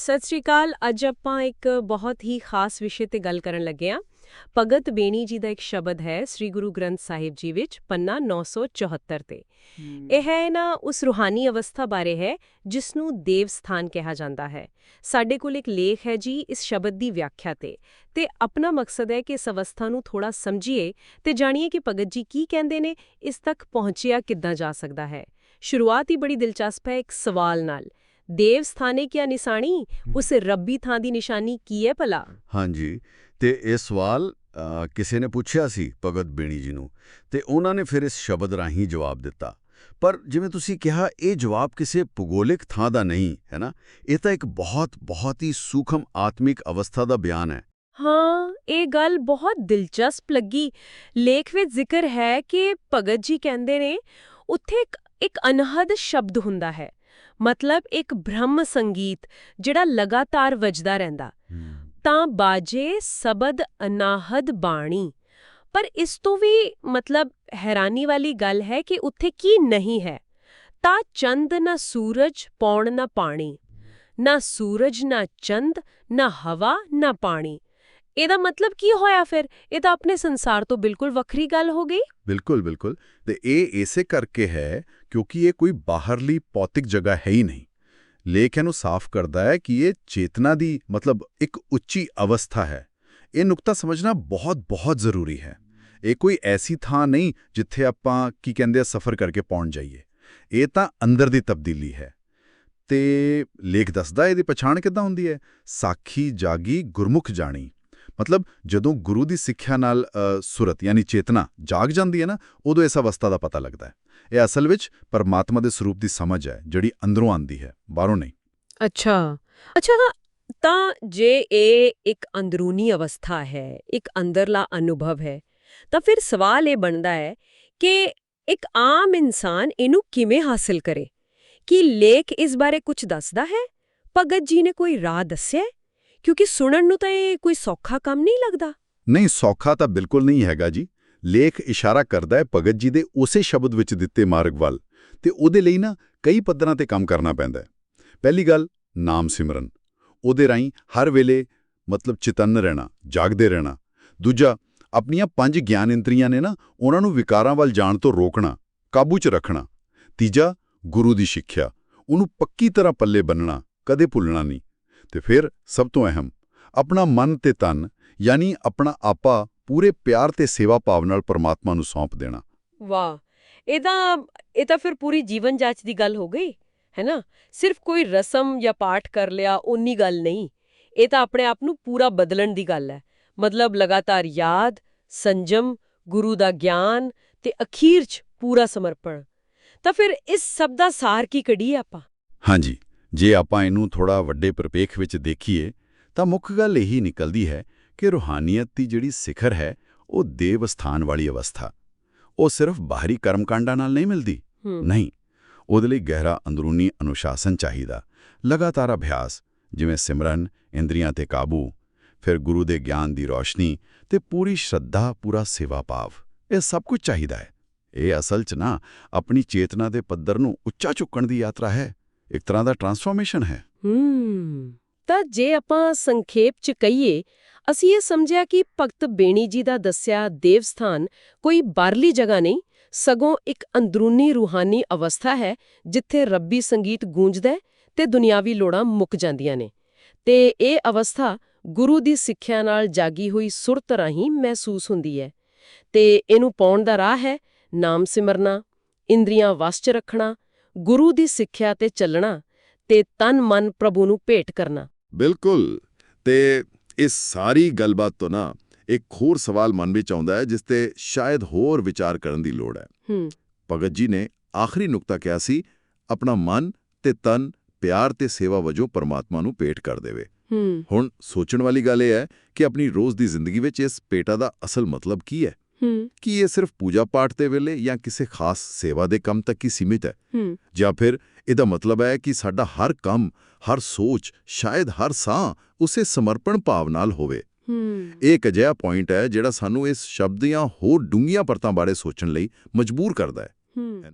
ਸਤਿ ਸ਼੍ਰੀ ਅਕਾਲ ਅੱਜ ਆਪਾਂ ਇੱਕ ਬਹੁਤ ਹੀ ਖਾਸ ਵਿਸ਼ੇ ਤੇ ਗੱਲ ਕਰਨ ਲੱਗੇ ਹਾਂ। ਭਗਤ ਬੇਣੀ ਜੀ ਦਾ ਇੱਕ ਸ਼ਬਦ ਹੈ ਸ੍ਰੀ ਗੁਰੂ ਗ੍ਰੰਥ ਸਾਹਿਬ ਜੀ ਵਿੱਚ ਪੰਨਾ 974 ਤੇ। ਇਹ ਹੈ ਨਾ ਉਸ ਰੂਹਾਨੀ ਅਵਸਥਾ ਬਾਰੇ ਹੈ ਜਿਸ ਨੂੰ ਦੇਵ ਸਥਾਨ ਕਿਹਾ ਜਾਂਦਾ ਹੈ। ਸਾਡੇ ਕੋਲ ਇੱਕ ਲੇਖ ਹੈ ਜੀ ਇਸ ਸ਼ਬਦ ਦੀ ਵਿਆਖਿਆ ਤੇ। ਤੇ ਆਪਣਾ ਮਕਸਦ ਹੈ ਕਿ ਇਸ ਅਵਸਥਾ ਨੂੰ ਥੋੜਾ ਸਮਝੀਏ ਤੇ ਜਾਣੀਏ ਕਿ ਭਗਤ ਜੀ ਕੀ ਕਹਿੰਦੇ ਨੇ ਇਸ ਤੱਕ ਪਹੁੰਚਿਆ ਕਿੱਦਾਂ ਜਾ ਸਕਦਾ ਹੈ। ਸ਼ੁਰੂਆਤ ਹੀ ਬੜੀ ਦਿਲਚਸਪ ਹੈ ਇੱਕ ਸਵਾਲ ਨਾਲ। ਦੇਵ ਸਥਾਨੇ ਕਿਆ ਨਿਸ਼ਾਨੀ? ਉਸ ਰੱਬੀ ਥਾਂ ਦੀ ਨਿਸ਼ਾਨੀ ਕੀ ਹੈ ਭਲਾ? ਹਾਂਜੀ ਤੇ ਇਹ ਸਵਾਲ ਕਿਸੇ ਨੇ ਪੁੱਛਿਆ ਸੀ ਭਗਤ ਬੇਣੀ ਜੀ ਨੂੰ ਤੇ ਉਹਨਾਂ ਨੇ ਫਿਰ ਇਸ ਸ਼ਬਦ ਰਾਹੀਂ ਜਵਾਬ ਦਿੱਤਾ। ਪਰ ਜਿਵੇਂ ਤੁਸੀਂ ਕਿਹਾ ਇਹ ਜਵਾਬ ਕਿਸੇ ਭੂਗੋਲਿਕ ਥਾਂ ਦਾ ਨਹੀਂ ਹੈ ਨਾ? ਇਹ ਤਾਂ ਇੱਕ ਬਹੁਤ ਬਹੁਤ ਹੀ ਸੂਖਮ ਆਤਮਿਕ ਅਵਸਥਾ ਦਾ ਬਿਆਨ ਹੈ। ਹਾਂ ਇਹ ਗੱਲ ਬਹੁਤ ਦਿਲਚਸਪ ਲੱਗੀ। ਲੇਖ ਵਿੱਚ ਜ਼ਿਕਰ ਹੈ ਕਿ ਭਗਤ ਜੀ ਕਹਿੰਦੇ ਨੇ ਉੱਥੇ ਇੱਕ ਇੱਕ ਅਨਹਦ ਸ਼ਬਦ ਹੁੰਦਾ ਹੈ। ਮਤਲਬ ਇੱਕ ਬ੍ਰਹਮ ਸੰਗੀਤ ਜਿਹੜਾ ਲਗਾਤਾਰ ਵੱਜਦਾ ਰਹਿੰਦਾ। ਤਾਂ ਬਾਜੇ ਸਬਦ ਅਨਾਹਦ ਬਾਣੀ। ਪਰ ਇਸ ਤੋਂ ਵੀ ਮਤਲਬ ਹੈਰਾਨੀ ਵਾਲੀ ਗੱਲ ਹੈ ਕਿ ਉੱਥੇ ਕੀ ਨਹੀਂ ਹੈ। ਤਾਂ ਚੰਦ ਨਾ ਸੂਰਜ ਪੌਣ ਨਾ ਪਾਣੀ। ਨਾ ਸੂਰਜ ਨਾ ਚੰਦ ਨਾ ਹਵਾ ਨਾ ਪਾਣੀ। ਇਹਦਾ ਮਤਲਬ ਕੀ ਹੋਇਆ ਫਿਰ? ਇਹ ਤਾਂ ਆਪਣੇ ਸੰਸਾਰ ਤੋਂ ਬਿਲਕੁਲ ਵੱਖਰੀ ਗੱਲ ਹੋ ਗਈ। ਬਿਲਕੁਲ ਬਿਲਕੁਲ। ਤੇ ਇਹ ਇਸੇ ਕਰਕੇ ਹੈ ਕਿਉਂਕਿ ਇਹ ਕੋਈ ਬਾਹਰਲੀ ਭੌਤਿਕ ਜਗ੍ਹਾ ਹੈ ਹੀ ਨਹੀਂ। ਲੇਖ ਇਹਨੂੰ ਸਾਫ਼ ਕਰਦਾ ਹੈ ਕਿ ਇਹ ਚੇਤਨਾ ਦੀ ਮਤਲਬ ਇੱਕ ਉੱਚੀ ਅਵਸਥਾ ਹੈ। ਇਹ ਨੁਕਤਾ ਸਮਝਣਾ ਬਹੁਤ ਬਹੁਤ ਜ਼ਰੂਰੀ ਹੈ। ਇਹ ਕੋਈ ਐਸੀ ਥਾਂ ਨਹੀਂ ਜਿੱਥੇ ਆਪਾਂ ਕੀ ਕਹਿੰਦੇ ਆ, ਸਫ਼ਰ ਕਰਕੇ ਪਹੁੰਚ ਜਾਈਏ। ਇਹ ਤਾਂ ਅੰਦਰ ਦੀ ਤਬਦੀਲੀ ਹੈ। ਤੇ ਲੇਖ ਦੱਸਦਾ ਇਹਦੀ ਪਛਾਣ ਕਿੱਦਾਂ ਹੁੰਦੀ ਹੈ? ਸਾਖੀ ਜਾਗੀ ਗੁਰਮੁਖ ਜਾਣੀ। ਮਤਲਬ ਜਦੋਂ ਗੁਰੂ ਦੀ ਸਿੱਖਿਆ ਨਾਲ ਅ, ਸੁਰਤ ਯਾਨੀ ਚੇਤਨਾ ਜਾਗ ਜਾਂਦੀ ਹੈ ਨਾ ਉਦੋਂ ਇਸ ਅਵਸਥਾ ਦਾ ਪਤਾ ਲੱਗਦਾ ਹੈ। ਇਹ ਅਸਲ ਵਿੱਚ ਪਰਮਾਤਮਾ ਦੇ ਸਰੂਪ ਦੀ ਸਮਝ ਹੈ ਜਿਹੜੀ ਅੰਦਰੋਂ ਆਂਦੀ ਹੈ ਬਾਹਰੋਂ ਨਹੀਂ। ਅੱਛਾ। ਅੱਛਾ ਤਾਂ ਜੇ ਇਹ ਇੱਕ ਅੰਦਰੂਨੀ ਅਵਸਥਾ ਹੈ ਇੱਕ ਅੰਦਰਲਾ ਅਨੁਭਵ ਹੈ ਤਾਂ ਫਿਰ ਸਵਾਲ ਇਹ ਬਣਦਾ ਹੈ ਕਿ ਇੱਕ ਆਮ ਇਨਸਾਨ ਇਹਨੂੰ ਕਿਵੇਂ ਹਾਸਲ ਕਰੇ? ਕੀ ਲੇਖ ਇਸ ਬਾਰੇ ਕੁਝ ਦੱਸਦਾ ਹੈ? ਭਗਤ ਜੀ ਨੇ ਕੋਈ ਰਾਹ ਦੱਸਿਆ ਕਿਉਂਕਿ ਸੁਣਨ ਨੂੰ ਤਾਂ ਇਹ ਕੋਈ ਸੌਖਾ ਕੰਮ ਨਹੀਂ ਲੱਗਦਾ। ਨਹੀਂ, ਸੌਖਾ ਤਾਂ ਬਿਲਕੁਲ ਨਹੀਂ ਹੈਗਾ ਜੀ। ਲੇਖ ਇਸ਼ਾਰਾ ਕਰਦਾ ਹੈ ਭਗਤ ਜੀ ਦੇ ਉਸੇ ਸ਼ਬਦ ਵਿੱਚ ਦਿੱਤੇ ਮਾਰਗ ਵੱਲ। ਤੇ ਉਹਦੇ ਲਈ ਨਾ ਕਈ ਪੱਧਰਾਂ ਤੇ ਕੰਮ ਕਰਨਾ ਪੈਂਦਾ ਹੈ। ਪਹਿਲੀ ਗੱਲ, ਨਾਮ ਸਿਮਰਨ। ਉਹਦੇ ਰਾਹੀਂ ਹਰ ਵੇਲੇ ਮਤਲਬ ਚਿਤੰਨ ਰਹਿਣਾ, ਜਾਗਦੇ ਰਹਿਣਾ। ਦੂਜਾ, ਆਪਣੀਆਂ ਪੰਜ ਗਿਆਨ ਇੰਦਰੀਆਂ ਨੇ ਨਾ ਉਹਨਾਂ ਨੂੰ ਵਿਕਾਰਾਂ ਵੱਲ ਜਾਣ ਤੋਂ ਰੋਕਣਾ, ਕਾਬੂ 'ਚ ਰੱਖਣਾ। ਤੀਜਾ, ਗੁਰੂ ਦੀ ਸਿੱਖਿਆ। ਉਹਨੂੰ ਪੱਕੀ ਤਰ੍ਹਾਂ ਪੱਲੇ ਬੰਨਣਾ, ਕਦੇ ਭੁੱਲਣਾ ਨਹੀਂ। ਤੇ ਫਿਰ ਸਭ ਤੋਂ ਅਹਿਮ ਆਪਣਾ ਮਨ ਤੇ ਤਨ ਯਾਨੀ ਆਪਣਾ ਆਪਾ ਪੂਰੇ ਪਿਆਰ ਤੇ ਸੇਵਾ ਭਾਵ ਨਾਲ ਪਰਮਾਤਮਾ ਨੂੰ ਸੌਂਪ ਦੇਣਾ। ਵਾਹ! ਇਹ ਤਾਂ ਇਹ ਤਾਂ ਫਿਰ ਪੂਰੀ ਜੀਵਨ ਜਾਂਚ ਦੀ ਗੱਲ ਹੋ ਗਈ ਹੈ ਨਾ? ਸਿਰਫ ਕੋਈ ਰਸਮ ਜਾਂ ਪਾਠ ਕਰ ਲਿਆ ਉਨੀ ਗੱਲ ਨਹੀਂ। ਇਹ ਤਾਂ ਆਪਣੇ ਆਪ ਨੂੰ ਪੂਰਾ ਬਦਲਣ ਦੀ ਗੱਲ ਹੈ। ਮਤਲਬ ਲਗਾਤਾਰ ਯਾਦ ਸੰਜਮ ਗੁਰੂ ਦਾ ਗਿਆਨ ਤੇ ਅਖੀਰ 'ਚ ਪੂਰਾ ਸਮਰਪਣ। ਤਾਂ ਫਿਰ ਇਸ ਸਭ ਦਾ ਸਾਰ ਕੀ ਕਢੀਏ ਆਪਾਂ? ਹਾਂਜੀ। ਜੇ ਆਪਾਂ ਇਹਨੂੰ ਥੋੜਾ ਵੱਡੇ ਪ੍ਰਪੇਖ ਵਿੱਚ ਦੇਖੀਏ ਤਾਂ ਮੁੱਖ ਗੱਲ ਇਹੀ ਨਿਕਲਦੀ ਹੈ ਕਿ ਰੂਹਾਨੀਅਤ ਦੀ ਜਿਹੜੀ ਸਿਖਰ ਹੈ ਉਹ ਦੇਵ ਸਥਾਨ ਵਾਲੀ ਅਵਸਥਾ। ਉਹ ਸਿਰਫ ਬਾਹਰੀ ਕਰਮਕਾਂਡਾਂ ਨਾਲ ਨਹੀਂ ਮਿਲਦੀ। ਨਹੀਂ ਉਹਦੇ ਲਈ ਗਹਿਰਾ ਅੰਦਰੂਨੀ ਅਨੁਸ਼ਾਸਨ ਚਾਹੀਦਾ। ਲਗਾਤਾਰ ਅਭਿਆਸ ਜਿਵੇਂ ਸਿਮਰਨ ਇੰਦਰੀਆਂ ਤੇ ਕਾਬੂ ਫਿਰ ਗੁਰੂ ਦੇ ਗਿਆਨ ਦੀ ਰੋਸ਼ਨੀ ਤੇ ਪੂਰੀ ਸ਼ਰਧਾ ਪੂਰਾ ਸੇਵਾ ਭਾਵ। ਇਹ ਸਭ ਕੁਝ ਚਾਹੀਦਾ ਹੈ। ਇਹ ਅਸਲ 'ਚ ਨਾ ਆਪਣੀ ਚੇਤਨਾ ਦੇ ਪੱਧਰ ਨੂੰ ਉੱਚਾ ਚੁੱਕਣ ਦੀ ਯਾਤਰਾ ਹੈ। ਇੱਕ ਤਰ੍ਹਾਂ ਦਾ ਟਰਾਂਸਫਾਰਮੇਸ਼ਨ ਹੈ। ਹੂੰ, ਤਾਂ ਜੇ ਆਪਾਂ ਸੰਖੇਪ ਚ ਕਹੀਏ, ਅਸੀਂ ਇਹ ਸਮਝਿਆ ਕਿ ਭਗਤ ਬੇਣੀ ਜੀ ਦਾ ਦੱਸਿਆ ਦੇਵ ਸਥਾਨ ਕੋਈ ਬਾਹਰਲੀ ਜਗ੍ਹਾ ਨਹੀਂ, ਸਗੋਂ ਇੱਕ ਅੰਦਰੂਨੀ ਰੂਹਾਨੀ ਅਵਸਥਾ ਹੈ, ਜਿੱਥੇ ਰੱਬੀ ਸੰਗੀਤ ਗੂੰਜਦਾ ਹੈ ਤੇ ਦੁਨਿਆਵੀ ਲੋੜਾਂ ਮੁੱਕ ਜਾਂਦੀਆਂ ਨੇ। ਤੇ ਇਹ ਅਵਸਥਾ ਗੁਰੂ ਦੀ ਸਿੱਖਿਆ ਨਾਲ ਜਾਗੀ ਹੋਈ ਸੁਰਤ ਰਾਹੀਂ ਮਹਿਸੂਸ ਹੁੰਦੀ ਹੈ। ਤੇ ਇਹਨੂੰ ਪਾਉਣ ਦਾ ਰਾਹ ਹੈ ਨਾਮ ਸਿਮਰਨਾ, ਇੰਦਰੀਆਂ ਵਸ ਚ ਰੱਖਣਾ ਗੁਰੂ ਦੀ ਸਿੱਖਿਆ ਤੇ ਚੱਲਣਾ ਤੇ ਤਨ ਮਨ ਪ੍ਰਭੂ ਨੂੰ ਭੇਟ ਕਰਨਾ। ਬਿਲਕੁਲ। ਤੇ ਇਸ ਸਾਰੀ ਗੱਲਬਾਤ ਤੋਂ ਨਾ ਇੱਕ ਹੋਰ ਸਵਾਲ ਮਨ ਵਿੱਚ ਆਉਂਦਾ ਹੈ ਜਿਸ ਤੇ ਸ਼ਾਇਦ ਹੋਰ ਵਿਚਾਰ ਕਰਨ ਦੀ ਲੋੜ ਹੈ। ਭਗਤ ਜੀ ਨੇ ਆਖਰੀ ਨੁਕਤਾ ਕਿਹਾ ਸੀ ਆਪਣਾ ਮਨ ਤੇ ਤਨ ਪਿਆਰ ਤੇ ਸੇਵਾ ਵਜੋਂ ਪਰਮਾਤਮਾ ਨੂੰ ਭੇਟ ਕਰ ਦੇਵੇ। ਹੁਣ ਸੋਚਣ ਵਾਲੀ ਗੱਲ ਇਹ ਹੈ ਕਿ ਆਪਣੀ ਰੋਜ਼ ਦੀ ਜ਼ਿੰਦਗੀ ਵਿੱਚ ਇਸ ਭੇਟਾ ਦਾ ਅਸਲ ਮਤਲਬ ਕੀ ਹੂੰ? ਕੀ ਇਹ ਸਿਰਫ ਪੂਜਾ ਪਾਠ ਦੇ ਵੇਲੇ ਜਾਂ ਕਿਸੇ ਖਾਸ ਸੇਵਾ ਦੇ ਕੰਮ ਤੱਕ ਹੀ ਸੀਮਿਤ ਹੈ? ਜਾਂ ਫਿਰ ਇਹਦਾ ਮਤਲਬ ਹੈ ਕਿ ਸਾਡਾ ਹਰ ਕੰਮ ਹਰ ਸੋਚ ਸ਼ਾਇਦ ਹਰ ਸਾਹ ਉਸੇ ਸਮਰਪਣ ਭਾਵ ਨਾਲ ਹੋਵੇ। ਇਹ ਇੱਕ ਅਜਿਹਾ ਪੁਆਇੰਟ ਹੈ ਜਿਹੜਾ ਸਾਨੂੰ ਇਸ ਸ਼ਬਦ ਜਾਂ ਹੋਰ ਡੂੰਘੀਆਂ ਪਰਤਾਂ ਬਾਰੇ ਸੋਚਣ ਲਈ ਮਜਬੂਰ ਕਰਦਾ ਹੂੰ।